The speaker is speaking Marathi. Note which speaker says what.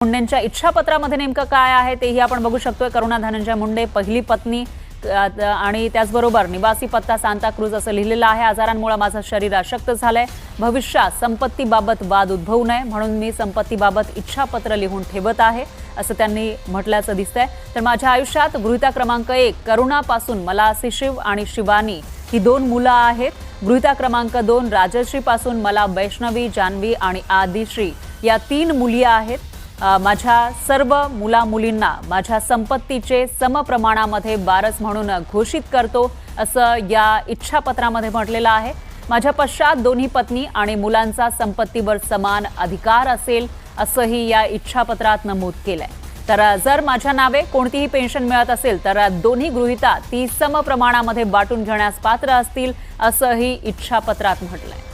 Speaker 1: मुंडेंच्या इच्छापत्रामध्ये नेमकं काय आहे तेही आपण बघू शकतोय. करुणा धनंजय मुंडे पहिली पत्नी आणि त्याचबरोबर निवासी पत्ता सांताक्रूज असं लिहिलेलं आहे. आजारांमुळे माझं शरीर अशक्त झालंय. भविष्यात संपत्तीबाबत वाद उद्भवू नये म्हणून मी संपत्तीबाबत इच्छापत्र लिहून ठेवत आहे असं त्यांनी म्हटल्याचं दिसतंय. तर माझ्या आयुष्यात गृहिता क्रमांक एक करुणापासून मला शिशिव आणि शिवानी ही दोन मुलं आहेत. गृहिता क्रमांक दोन राजश्रीपासून मला वैष्णवी जान्हवी आणि आदिश्री या तीन मुली आहेत. माझ्या सर्व मुला मुलींना माझ्या संपत्तीचे समप्रमाणामध्ये बारस म्हणून घोषित करतो असं या इच्छापत्रामध्ये म्हटलेलं आहे. माझ्या पश्चात दोन्ही पत्नी आणि मुलांचा संपत्तीवर समान अधिकार असेल असंही या इच्छापत्रात नमूद केलंय. तर जर माझ्या नावे कोणतीही पेन्शन मिळत असेल तर दोन्ही गृहिता ती समप्रमाणामध्ये वाटून घेण्यास पात्र असतील असंही इच्छापत्रात म्हटलंय.